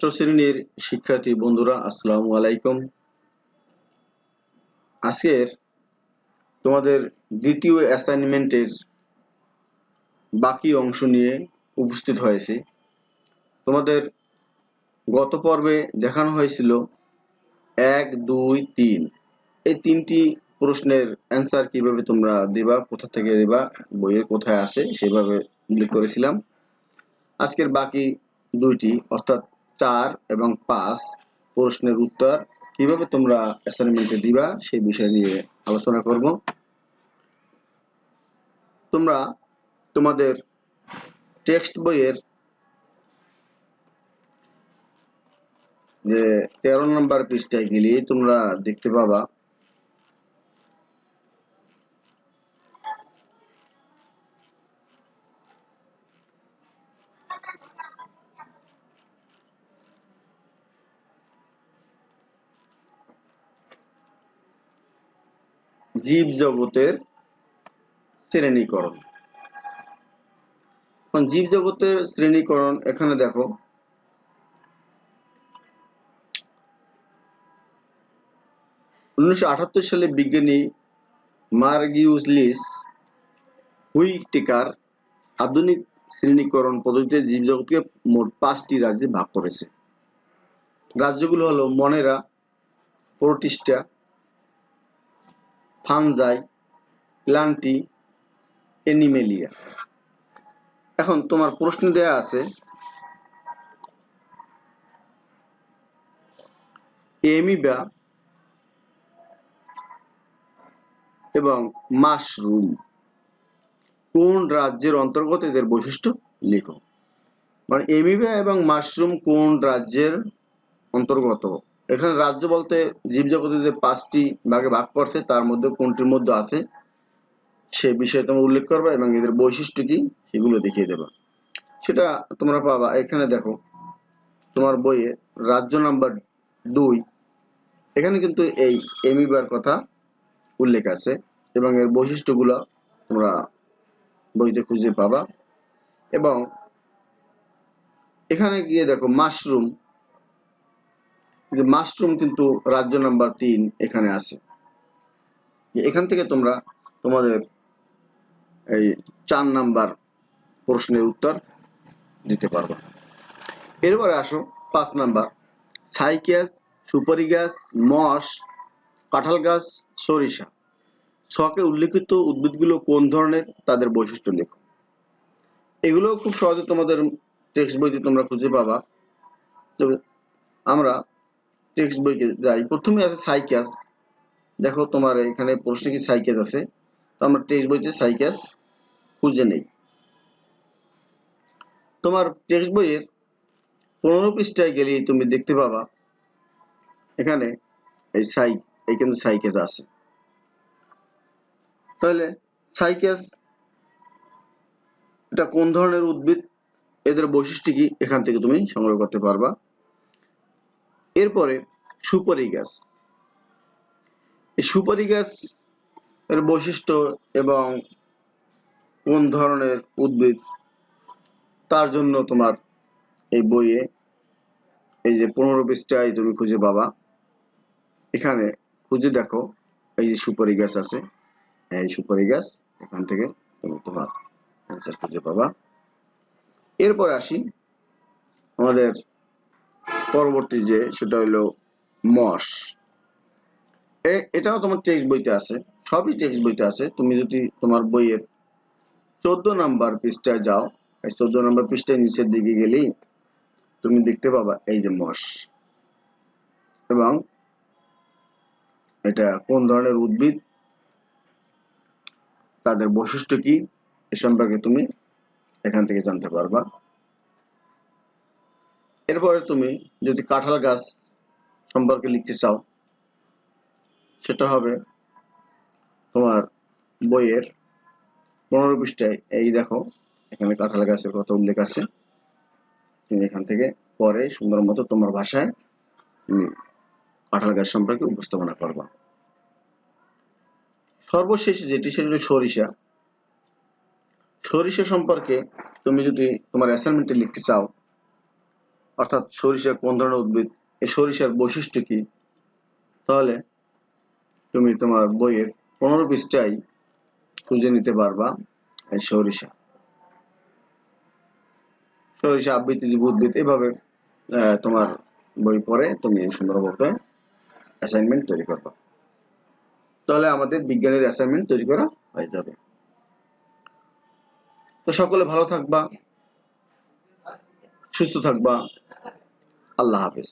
ষষ্ঠ শ্রেণির শিক্ষার্থী বন্ধুরা, আসসালামু আলাইকুম। আজকের তোমাদের দ্বিতীয় অ্যাসাইনমেন্টের বাকি অংশ নিয়ে উপস্থিত হয়েছে। তোমাদের গত পর্বে দেখানো হয়েছিল এক, দুই, তিন। এই তিনটি প্রশ্নের অ্যান্সার কীভাবে তোমরা দেবা, কোথা থেকে দেবা, বইয়ের কোথায় আসে, সেভাবে উল্লেখ করেছিলাম। আজকের বাকি দুইটি, অর্থাৎ চার এবং পাঁচ প্রশ্নের উত্তর কীভাবে তোমরা অ্যাসাইনমেন্টে দিবা সেই বিষয় নিয়ে আলোচনা করব। তোমরা তোমাদের টেক্সট বইয়ের যে তেরো নম্বর পৃষ্ঠায় গেলে তোমরা দেখতে পাবা জীব জগতের শ্রেণীকরণ। এখন জীব জগতের শ্রেণীকরণ এখানে দেখো। উনিশশো আটাত্তর সালে বিজ্ঞানী মার্গিউসলিস হুইটেকার আধুনিক শ্রেণীকরণ পদ্ধতিতে জীবজগৎকে মোট পাঁচটি রাজ্যে ভাগ করেছে। রাজ্যগুলো হলো Monera Protista Fungi Plantae Animalia. এখন তোমার প্রশ্ন দেয়া আছে এমিবা এবং মাশরুম কোন রাজ্যের অন্তর্গত এদের বৈশিষ্ট্য? লেখো। মানে এমিবা এবং মাশরুম কোন রাজ্যের অন্তর্গত? এখানে রাজ্য বলতে জীবজগতে যে পাঁচটি ভাগে ভাগ করছে, তার মধ্যে কোনটির মধ্যে আছে সে বিষয়ে তোমরা উল্লেখ করবে এবং এদের বৈশিষ্ট্য কি সেগুলো দেখিয়ে দেবা। সেটা তোমরা পাবা এখানে দেখো, তোমার বইয়ে রাজ্য নাম্বার দুই, এখানে কিন্তু এই এমিবার কথা উল্লেখ আছে এবং এর বৈশিষ্ট্যগুলো তোমরা বইতে খুঁজে পাবা। এবং এখানে গিয়ে দেখো মাশরুম মাশরুম কিন্তু রাজ্য নাম্বার তিন এখানে আছে। এখান থেকে তোমরা তোমাদের এই চার নাম্বার প্রশ্নের উত্তর দিতে পারবা। এরপরে আসো পাঁচ নাম্বার। সাইকিয়াস সুপারি গাছ মশ কাঁঠাল গাছ, সরিষা। ছকে উল্লেখিত উদ্ভিদগুলো কোন ধরনের তাদের বৈশিষ্ট্য লেখো। এগুলো খুব সহজে তোমাদের টেক্সট বইতে তোমরা খুঁজে পাবা। তবে আমরা টেক্সট বইতে যাই প্রথমে আছে সাইকাস দেখো তোমার এখানে প্রশ্নে কি সাইকাস আছে? তো আমরা টেক্সট বইতে সাইকাস খুঁজে নেই। তোমার টেক্সট বইয়ের পনেরো পৃষ্ঠায় গেলে তুমি দেখতে পাবা, এখানে এই সাই কিন্তু সাইকেস আছে। তাহলে সাইকেস এটা কোন ধরনের উদ্ভিদ? এদের বৈশিষ্ট্য কি? এখান থেকে তুমি সংগ্রহ করতে পারবা। এরপরে সুপারি গাছ। এই সুপারি গাছ এর বৈশিষ্ট্য এবং কোন ধরনের উদ্ভিদ, তার জন্য তোমার এই বইয়ে এই যে পনেরো পৃষ্ঠায় তুমি খুঁজে পাবা। এখানে খুঁজে দেখো এই যে সুপারি গাছ আছে। এই সুপারি গাছ, এখান থেকে তুমি তোমার অ্যান্সার খুঁজে পাবা। এরপর আসি আমাদের পরবর্তী যে, সেটা হলো মস এটাও তোমার টেক্সট বইতে আছে। সবই টেক্সট বইতে আছে। তুমি যদি তোমার বইয়ের চোদ্দ নাম্বার পৃষ্ঠায় যাও চোদ্দ নাম্বার পৃষ্ঠায় নিচের দিকে গেলেই তুমি দেখতে পাবা এই যে মস এবং এটা কোন ধরনের উদ্ভিদ? তাদের বৈশিষ্ট্য কি? এ সম্পর্কে তুমি এখান থেকে জানতে পারবা। এরপরে তুমি যদি কাঁঠাল গাছ সম্পর্কে লিখতে চাও, সেটা হবে তোমার বইয়ের পনেরো পৃষ্ঠায়। এই দেখো, এখানে কাঁঠাল গাছের কথা উল্লেখ আছে। তুমি এখান থেকে পরে সুন্দর মতো তোমার ভাষায় তুমি কাঁঠাল গাছ সম্পর্কে উপস্থাপনা করবা। সর্বশেষ যেটি, সেটি সরিষা। সরিষা সম্পর্কে তুমি যদি তোমার অ্যাসাইনমেন্টে লিখতে চাও, অর্থাৎ সরিষা কোন ধরনের উদ্ভিদ এই সরিষার বৈশিষ্ট্য কি? তাহলে তুমি তোমার বইয়ের পনেরো পৃষ্ঠায় খুঁজে নিতে পারবা এই সরিষা। সরিষা, আবৃত্তি, উদ্ভিদ এভাবে তোমার বই পড়ে তুমি সুন্দরভাবে অ্যাসাইনমেন্ট তৈরি করবা। তাহলে আমাদের বিজ্ঞানের অ্যাসাইনমেন্ট তৈরি করা হয়ে যাবে। তো সকলে ভালো থাকবা, সুস্থ থাকবা। আল্লাহ হাফেজ।